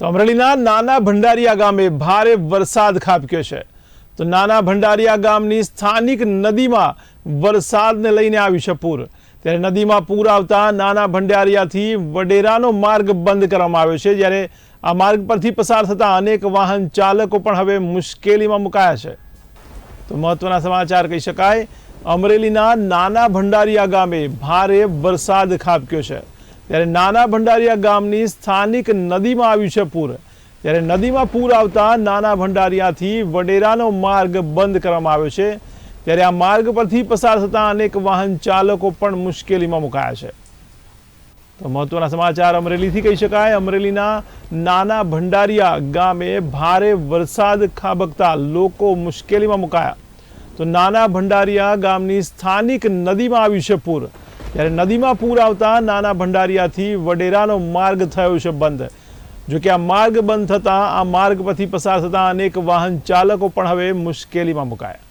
તો અમરેલીના નાના ભંડારિયા ગામે ભારે વરસાદ ખાબક્યો છે. તો નાના ભંડારિયા ગામની સ્થાનિક નદીમાં વરસાદને લઈને આવ્યું છે પૂર. ત્યારે નદીમાં પૂર આવતા નાના ભંડારિયાથી વડેરાનો માર્ગ બંધ કરવામાં આવ્યો છે, જ્યારે આ માર્ગ પરથી પસાર થતા અનેક વાહન ચાલકો પણ હવે મુશ્કેલીમાં મુકાયા છે. તો મહત્વના સમાચાર કહી શકાય, અમરેલીના નાના ભંડારિયા ગામે ભારે વરસાદ ખાબક્યો છે. ત્યારે નાના ભંડારિયા ગામની સ્થાનિક નદીમાં આવ્યું છે પૂર. ત્યારે નદીમાં પૂર આવતા નાના ભંડારિયાથી વડેરાનો માર્ગ બંધ કરવામાં આવ્યો છે. ત્યારે આ માર્ગ પરથી પસાર થતા અનેક વાહન ચાલકો પણ મુશ્કેલીમાં મુકાયા છે. તો મહત્વના સમાચાર અમરેલીથી કહી શકાય. અમરેલીના નાના ભંડારિયા ગામે ભારે વરસાદ ખાબકતા લોકો મુશ્કેલીમાં મુકાયા. તો નાના ભંડારિયા ગામની સ્થાનિક નદીમાં આવ્યું છે પૂર. ત્યારે નદીમાં પૂર આવતા નાના ભંડારિયાથી વડેરાનો માર્ગ થયો છે બંધ. જો કે આ માર્ગ બંધ થતાં, આ માર્ગ પરથી પસાર થતા અનેક વાહન ચાલકો પણ હવે મુશ્કેલીમાં મુકાયા.